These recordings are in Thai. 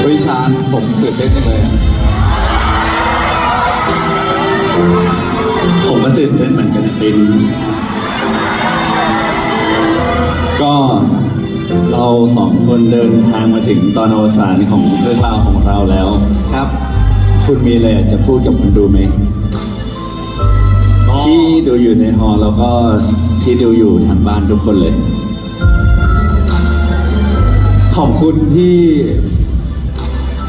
เฮ้ยชานผมตื่นเต้นจังเลยอะผมก็ตื่นเต้นเหมือนกันนะฟินก็เราสองคนเดินทางมาถึงตอนอวสานของเรื่องราวของเราแล้วครับ คุณมีอะไรอยากจะพูดกับคนดูไหมที่ดูอยู่ในฮอลล์แล้วก็ที่ดูอยู่ทางบ้านทุกคนเลย ขอบคุณที่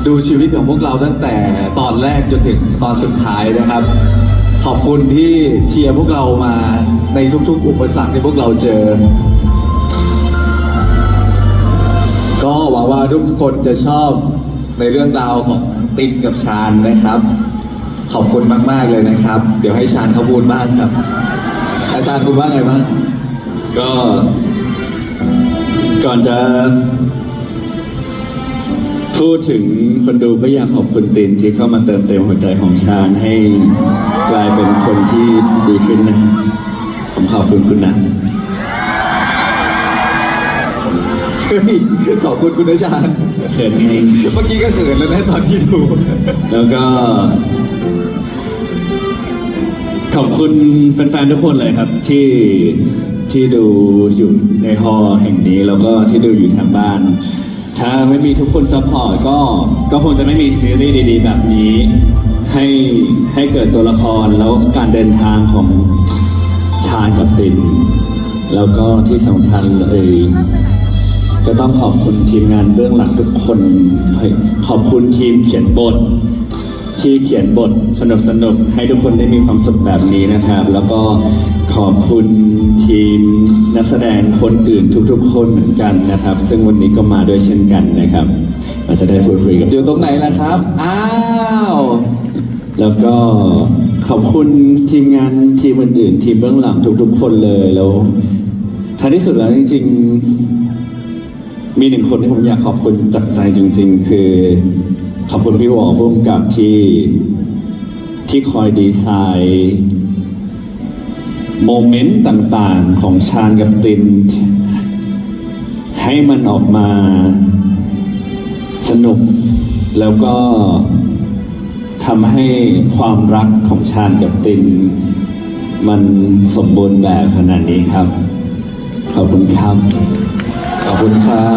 ดูชีวิตของพวกเราตั้งแต่ตอนแรกจนถึงตอนสุดท้ายนะครับ ขอบคุณที่เชียร์พวกเรามาในทุกๆ อุปสรรคที่พวกเราเจอ ก็หวังว่าทุกคนจะชอบในเรื่องราวของติ๊กกับชาญนะครับ ขอบคุณมากๆเลยนะครับ เดี๋ยวให้ชาญเขาพูดบ้างครับอาจารย์คุณว่าไงบ้างก็ ก่อนจะพูดถึงคนดูก็อยากขอบคุณตินที่เข้ามาเติมเต็มหัวใจของชาญให้กลายเป็นคนที่ดีขึ้นนะผมขอบคุณคุณนะเฮ้ยขอบคุณคุณอาจารย์เขินไงเมื่อกี้ก็เขินแล้วนะตอนที่ดูแล้วก็ ขอบคุณแฟนๆทุกคนเลยครับ ที่ ที่ดูอยู่ในฮอแห่งนี้แล้วก็ที่ดูอยู่ทางบ้าน ถ้าไม่มีทุกคนซัพพอร์ตก็ก็คงจะไม่มีซีรีส์ดีๆ แบบนี้ ให้ให้เกิดตัวละครแล้วการเดินทางของชาญกับตินแล้วก็ที่สำคัญเลยก็ต้องขอบคุณทีมงานเบื้องหลังทุกคน ขอบคุณทีมเขียนบท ที่เขียนบทสนุกสนุกให้ทุกคนได้มีความสุขแบบนี้นะครับ แล้วก็ ขอบคุณทีมนักแสดงคนอื่นทุกๆ คนเหมือนกันนะครับ ซึ่งวันนี้ก็มาด้วยเช่นกันนะครับเราจะได้พูดคุยกับ อยู่ตรงไหนล่ะครับ อ้าว แล้วก็ขอบคุณทีมงานทีมอื่นๆ ทีมเบื้องหลังทุก ๆ คนเลยแล้วท้ายที่สุดแล้วจริง ๆ มีหนึ่งคนที่ผมอยากขอบคุณจากใจจริง ๆ คือ ขอบคุณพี่วอพุ่มกับที่ที่คอยดีไซน์ โมเมนต์ต่างๆของชาญกับติน ให้มันออกมาสนุก แล้วก็ทำให้ความรักของชาญกับติน มันสมบูรณ์แบบขนาดนี้ครับ ขอบคุณครับ ขอบคุณครับ